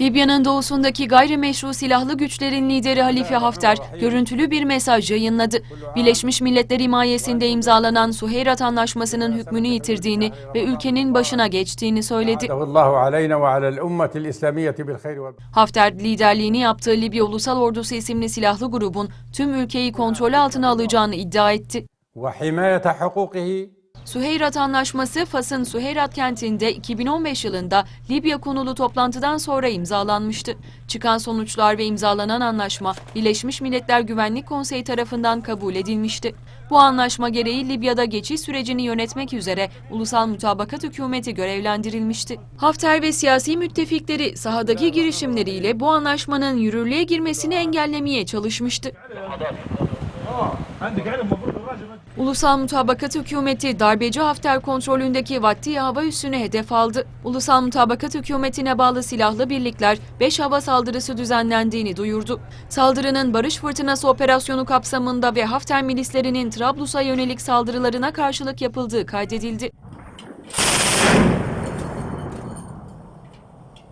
Libya'nın doğusundaki gayrimeşru silahlı güçlerin lideri Halife Hafter görüntülü bir mesaj yayınladı. Birleşmiş Milletler himayesinde imzalanan Suheyrat Anlaşması'nın hükmünü yitirdiğini ve ülkenin başına geçtiğini söyledi. Hafter liderliğini yaptığı Libya Ulusal Ordusu isimli silahlı grubun tüm ülkeyi kontrol altına alacağını iddia etti. Süheyrat Anlaşması Fas'ın Süheyrat kentinde 2015 yılında Libya konulu toplantıdan sonra imzalanmıştı. Çıkan sonuçlar ve imzalanan anlaşma Birleşmiş Milletler Güvenlik Konseyi tarafından kabul edilmişti. Bu anlaşma gereği Libya'da geçiş sürecini yönetmek üzere ulusal mutabakat hükümeti görevlendirilmişti. Hafter ve siyasi müttefikleri sahadaki girişimleriyle bu anlaşmanın yürürlüğe girmesini engellemeye çalışmıştı. Ulusal Mutabakat Hükümeti darbeci Hafter kontrolündeki Vattiye Hava Üssü'nü hedef aldı. Ulusal Mutabakat Hükümeti'ne bağlı silahlı birlikler 5 hava saldırısı düzenlendiğini duyurdu. Saldırının Barış Fırtınası operasyonu kapsamında ve Hafter milislerinin Trablus'a yönelik saldırılarına karşılık yapıldığı kaydedildi.